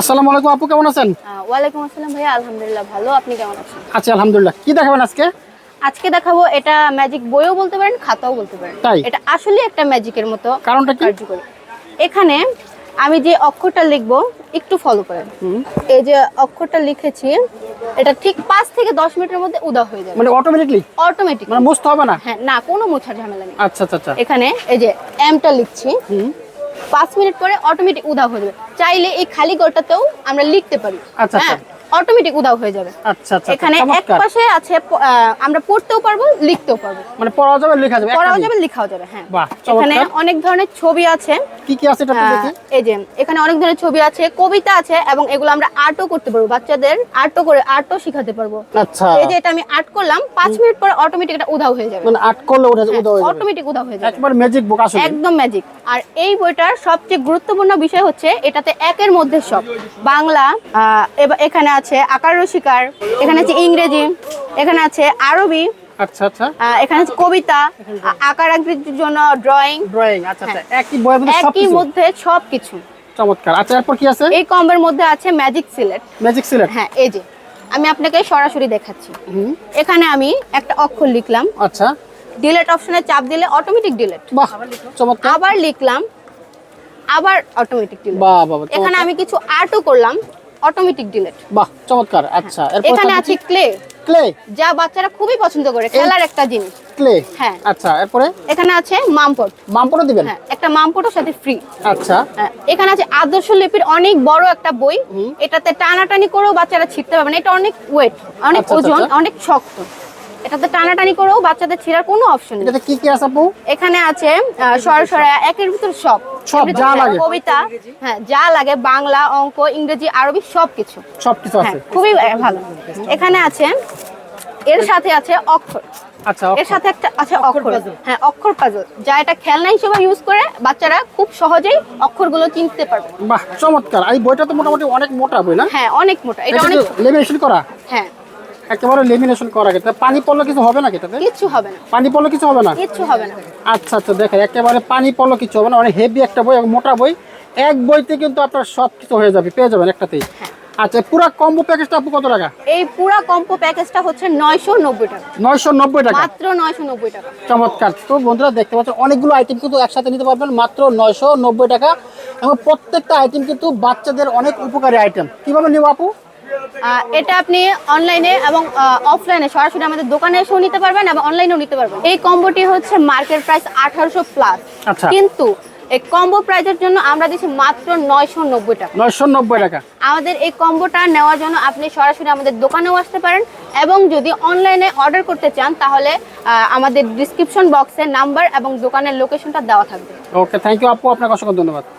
আসসালামু আলাইকুম আপু কেমন আছেন? ওয়ালাইকুম আসসালাম ভাইয়া আলহামদুলিল্লাহ ভালো আপনি কেমন আছেন? আচ্ছা আলহামদুলিল্লাহ। কি দেখাবেন আজকে? আজকে দেখাবো এটা ম্যাজিক বইও বলতে পারেন খাতাও বলতে পারেন। এটা আসলে একটা ম্যাজিকের মতো কারণটা কি? এখানে আমি যে অক্ষরটা লিখব একটু ফলো করেন। এই যে অক্ষরটা লিখেছি এটা ঠিক পাঁচ থেকে দশ মিনিটের মধ্যে উদা হয়ে যাবে। মানে অটোমেটিকলি অটোমেটিক মানে বুঝতে হবে না? হ্যাঁ না কোনো মোছার ঝামেলা নেই। আচ্ছা আচ্ছা আচ্ছা। এখানে এই যে এমটা লিখছি পাঁচ মিনিট পরে অটোমেটিক উদা হয়ে যাবে। চাইলে এই খালি গড়টাতেও আমরা লিখতে পারি। আচ্ছা, আচ্ছা। অটোমেটিক উদাও হয়ে যাবে। আচ্ছা আচ্ছা এখানে এক পাশে আছে আমরা পড়তেও পারব লিখতেও পারব। মানে পড়াও যাবে লেখা যাবে পড়াও যাবে লেখাও যাবে হ্যাঁ। বাহ, এখানে অনেক ধরনের ছবি আছে কি কি আছে এটা দেখি। এই যে এখানে অনেক ধরনের ছবি আছে কবিতা আছে এবং এগুলো আমরা আর্টও করতে পারব বাচ্চাদের আর্টও করে আর্টও শিখাতে পারব। আচ্ছা। এই যে এটা আমি আর্ট করলাম পাঁচ মিনিট পরে অটোমেটিক এটা উধাও হয়ে যাবে। মানে আট করলে উদা হয়ে যাবে অটোমেটিক উধাও হয়ে যাবে। একবার ম্যাজিক বুক আসলে। একদম ম্যাজিক আর এই বইটার সবচেয়ে গুরুত্বপূর্ণ বিষয় হচ্ছে এটাতে একের মধ্যে সব। বাংলা এখানে আছে আকার রসিকার এখানে আছে ইংরেজি এখানে আছে আরবি আচ্ছা আচ্ছা। এখানে কবিতা আকার আকৃতির জন্য ড্রয়িং ড্রয়িং আচ্ছা আচ্ছা। একই বইয়ের মধ্যে হ্যাঁ। একই মধ্যে সবকিছু। চমৎকার। আচ্ছা এরপর কি আছে? এই কম্বের মধ্যে আছে ম্যাজিক সিলেট ম্যাজিক সিলেক্ট হ্যাঁ এই যে। আমি আপনাকে সরাসরি দেখাচ্ছি। এখানে আমি একটা অক্ষর লিখলাম। আচ্ছা। ডিলেট অপশনে চাপ দিলে অটোমেটিক ডিলেট বাহ চমৎকার। আবার লিখলাম। আবার অটোমেটিক ডিলেট বাহ বাহ বাহ, এখানে আমি কিছু আর্টও করলাম অটোমেটিক ডিলেট বাহ চমৎকার। আচ্ছা এখানে আছে ক্লে ক্লে। যা বাচ্চারা খুবই পছন্দ করে খেলার একটা জিনিস। ক্লে। হ্যাঁ। আচ্ছা এরপরে? এখানে আছে মামপট। মামপটও দিবেন? হ্যাঁ একটা মামপটের সাথে ফ্রি আচ্ছা। এখানে আছে আদর্শ লিপির অনেক বড় একটা বই। এটাতে টানাটানি করেও বাচ্চারা ছিটতে পারবে না। এটা অনেক ওয়েট অনেক আচ্ছা, আচ্ছা, ওজন আচ্ছা। অনেক শক্ত। এটাতে টানাটানি করেও বাচ্চাদের ছিঁড়ার কোনো অপশন নেই। এটাতে কি কি আছে আপু? এখানে আছে সরাসরি একের ভিতর সব। সব, যা হ্যাঁ, লাগে। কবিতা হ্যাঁ যা লাগে বাংলা অঙ্ক ইংরেজি আরবি সবকিছু। সবকিছু হ্যাঁ আছে। খুবই ভালো। এখানে আছে এর সাথে আছে অক্ষর। আচ্ছা এর সাথে একটা আছে অক্ষর হ্যাঁ অক্ষর পাজল যা এটা খেলনা হিসেবে ইউজ করে বাচ্চারা খুব সহজেই অক্ষরগুলো চিনতে পারবে। বাহ চমৎকার। এই বইটা তো মোটামুটি অনেক মোটা বই না? হ্যাঁ অনেক মোটা। এটা এটা অনেক লেমিনেশন করা। হ্যাঁ একেবারে লেমিনেশন করা এটা পানি পড়লে কিছু হবে না এটাতে কিচ্ছু হবে না। পানি পড়লে কিছু হবে না? কিচ্ছু হবে না। আচ্ছা আচ্ছা দেখেন একেবারে পানি পড়লে কিছু হবে না। অনেক হেভি একটা বই মোটা বই। এক বইতে কিন্তু আপনার সব কিছু হয়ে যাবে পেয়ে যাবেন একটাতেই। হ্যাঁ। আচ্ছা পুরো কম্বো প্যাকেজটা আপু কত টাকা? এই পুরা কম্বো প্যাকেজটা হচ্ছে নয়শো নব্বই টাকা। নয়শো নব্বই টাকা? মাত্র নয়শো নব্বই টাকা। চমৎকার। তো বন্ধুরা দেখতে পাচ্ছেন অনেকগুলো আইটেম কিন্তু একসাথে নিতে পারবেন মাত্র নয়শো নব্বই টাকা। এবং প্রত্যেকটা আইটেম কিন্তু বাচ্চাদের অনেক উপকারী আইটেম কীভাবে নেব আপু? এটা আপনি অনলাইনে এবং অফলাইনে সরাসরি আমাদের দোকানে এসেও নিতে পারবেন এবং অনলাইনেও নিতে পারবেন। এই কম্বোটি হচ্ছে মার্কেট প্রাইস আঠারোশো প্লাস আচ্ছা। কিন্তু এই কম্বো প্রাইজের জন্য আমরা দিচ্ছি মাত্র নয়শো নব্বই টাকা। নয়শো নব্বই টাকা। আমাদের এই কম্বোটা নেওয়ার জন্য আপনি সরাসরি আমাদের দোকানেও আসতে পারেন এবং যদি অনলাইনে অর্ডার করতে চান তাহলে আমাদের ডিসক্রিপশন বক্সে নাম্বার এবং দোকানের লোকেশনটা দেওয়া থাকবে। ওকে থ্যাংক ইউ আপু আপনাকে অসংখ্য ধন্যবাদ।